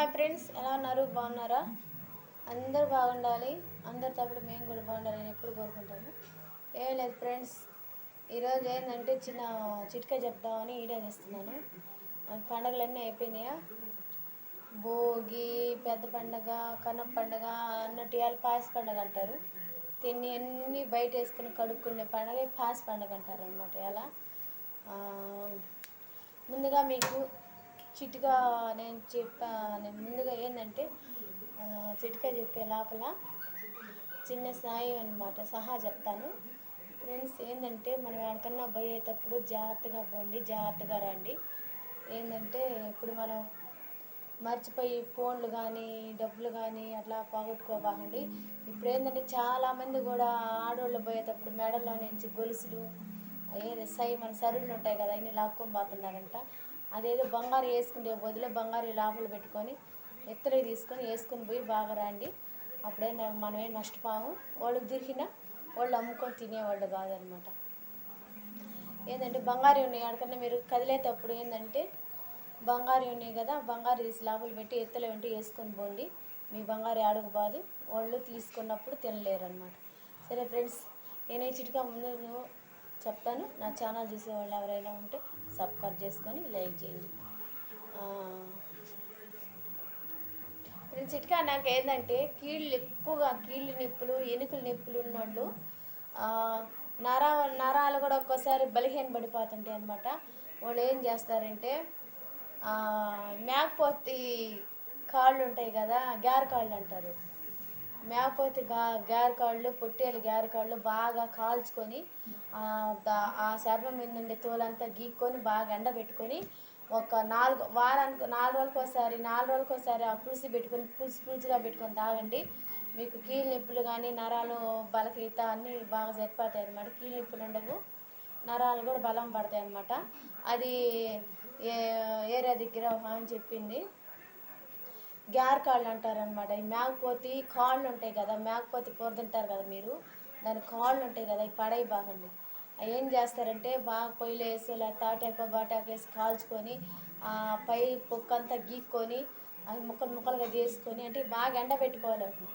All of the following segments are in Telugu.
హాయ్ ఫ్రెండ్స్ ఎలా ఉన్నారు? బాగున్నారా? అందరు బాగుండాలి. అందరితో తప్పుడు మేము కూడా బాగుండాలని ఎప్పుడు కోరుకుంటాము. ఏం లేదు ఫ్రెండ్స్ ఈరోజు ఏంటంటే చిన్న చిట్కా చెప్దామని ఈడే తీస్తున్నాను. ఆ, పండగలన్నీ అయిపోయినాయా? భోగి పెద్ద పండగ కనప పండగ అన్నట్టు ఇవాళ పాస్ పండగ అంటారు. తిని అన్నీ బయట వేసుకుని కడుక్కునే పండగ పాస్ పండగ అంటారు అనమాట ఇలా ముందుగా మీకు చిటికా నేను చెప్పా నేను ముందుగా ఏంటంటే చిటికా చెప్పే లోపల చిన్న సాయం అనమాట సహా చెప్తాను. ఫ్రెండ్స్ ఏంటంటే మనం ఎక్కడికన్నా పోయేటప్పుడు జాగ్రత్తగా పోండి జాగ్రత్తగా రండి. ఏంటంటే ఇప్పుడు మనం మర్చిపోయి ఫోన్లు కానీ డబ్బులు కానీ అట్లా పోగొట్టుకోబాకండి. ఇప్పుడు ఏంటంటే చాలామంది కూడా ఆడవాళ్ళు పోయేటప్పుడు మెడలో నుంచి గొలుసులు ఏది సై మన సరుళ్ళు ఉంటాయి కదా అన్నీ లాక్కొని పోతున్నారంట. అదేదో బంగారు వేసుకునే బదులు బంగారు లోపల పెట్టుకొని ఎత్తులు తీసుకొని వేసుకొని పోయి బాగా రండి. అప్పుడే మనమే నష్టపోము. వాళ్ళు తిరిగిన వాళ్ళు అమ్ముకొని తినేవాళ్ళు కాదనమాట. ఏంటంటే బంగారు ఉన్నాయి. ఎక్కడికన్నా మీరు కదిలేటప్పుడు ఏంటంటే బంగారు ఉన్నాయి కదా బంగారు తీసి లోపల పెట్టి ఎత్తులో ఉంటే వేసుకొని పోండి. మీ బంగారు అడుగు వాళ్ళు తీసుకున్నప్పుడు తినలేరు అనమాట సరే ఫ్రెండ్స్ నేను చిటికా ముందు చెప్తాను. నా ఛానల్ చూసే వాళ్ళు ఎవరైనా ఉంటే సబ్స్క్రైబ్ చేసుకొని లైక్ చేయండి. ఫ్రెండ్స్ చిట్కా నాకు ఏంటంటే కీళ్ళు ఎక్కువగా కీళ్ళు నొప్పులు ఎనుకలు నొప్పులు ఉన్నోళ్ళు నర నరాలు కూడా ఒక్కోసారి బలహీన పడిపోతుంటాయి అనమాట వాళ్ళు ఏం చేస్తారంటే మేకపోతే కాళ్ళు ఉంటాయి కదా గ్యార్ కాళ్ళు అంటారు. మేకపోతే గా గారె కాళ్ళు పొట్టేలు గారె కాళ్ళు బాగా కాల్చుకొని ఆ, శర్మ మీద ఉండే తోలంతా గీక్కొని బాగా ఎండబెట్టుకొని ఒక నాలుగు వారానికి నాలుగు రోజులకోసారి నాలుగు రోజులకోసారి ఆ పులుసు పెట్టుకొని పులుసు పులుసుగా పెట్టుకొని తాగండి. మీకు కీళ్ళ నొప్పులు కానీ నరాలు బలకీత అన్నీ బాగా సరిపోతాయి అన్నమాట. కీళ్ళ నొప్పులు ఉండవు నరాలు కూడా బలం పడతాయి అన్నమాట. అది ఏ ఏరియా దగ్గర అని చెప్పింది. గ్యార్ కాళ్ళు అంటారనమాట ఈ మేకపోతి కాళ్ళు ఉంటాయి కదా మేకపోతి కూర తింటారు కదా మీరు దాని కాళ్ళు ఉంటాయి కదా ఈ పడై బాగండి. అవి ఏం చేస్తారంటే బాగా పొయ్యిలో వేసి ఇలా తాటాకు బాటాకు వేసి కాల్చుకొని ఆ పై పొక్కంతా గీక్కొని అవి ముక్కలు ముక్కలుగా చేసుకొని అంటే బాగా ఎండబెట్టుకోవాలి వాటిని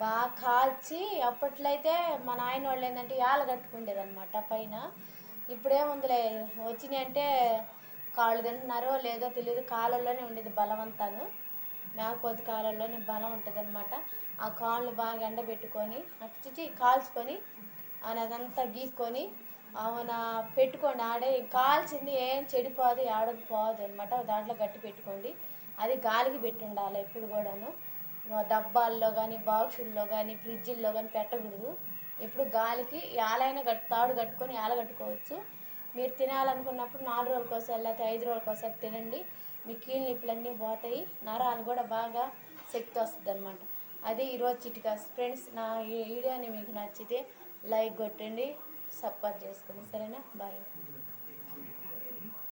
బాగా కాల్చి అప్పట్లో అయితే మా నాయన వాళ్ళు ఏంటంటే యాల కట్టుకుండేది అనమాట పైన. ఇప్పుడేముందిలే వచ్చినాయి అంటే కాళ్ళు తింటున్నారో లేదో తెలియదు కాళ్ళల్లోనే ఉండేది బలవంతాను. మేకపోతే కాళ్ళల్లోనే బలం ఉంటుంది అనమాట ఆ కాళ్ళు బాగా ఎండబెట్టుకొని అచ్చిచి కాల్చుకొని ఆయన అదంతా గీక్కొని ఆమెన పెట్టుకోండి ఆడే. కాల్చింది ఏం చెడిపోదు ఆడకు పోదు అనమాట దాంట్లో గట్టి పెట్టుకోండి. అది గాలికి పెట్టి ఉండాలి ఎప్పుడు కూడాను. డబ్బాల్లో కానీ బాక్సుల్లో కానీ ఫ్రిడ్జిల్లో కానీ పెట్టకూడదు. ఇప్పుడు గాలికి యాలైనా గట్టు తాడు కట్టుకొని యాల కట్టుకోవచ్చు. మీరు తినాలనుకున్నప్పుడు నాలుగు రోజులకోసారి లేకపోతే ఐదు రోజులకోసారి తినండి. మీ కీళ్ళ నిప్పులన్నీ పోతాయి. నరాలు కూడా బాగా శక్తి వస్తుంది అనమాట అదే ఈరోజు చిటికా. ఫ్రెండ్స్ నా వీడియోని మీకు నచ్చితే లైక్ కొట్టండి సపోర్ట్ చేసుకోండి. సరేనా? బాయ్.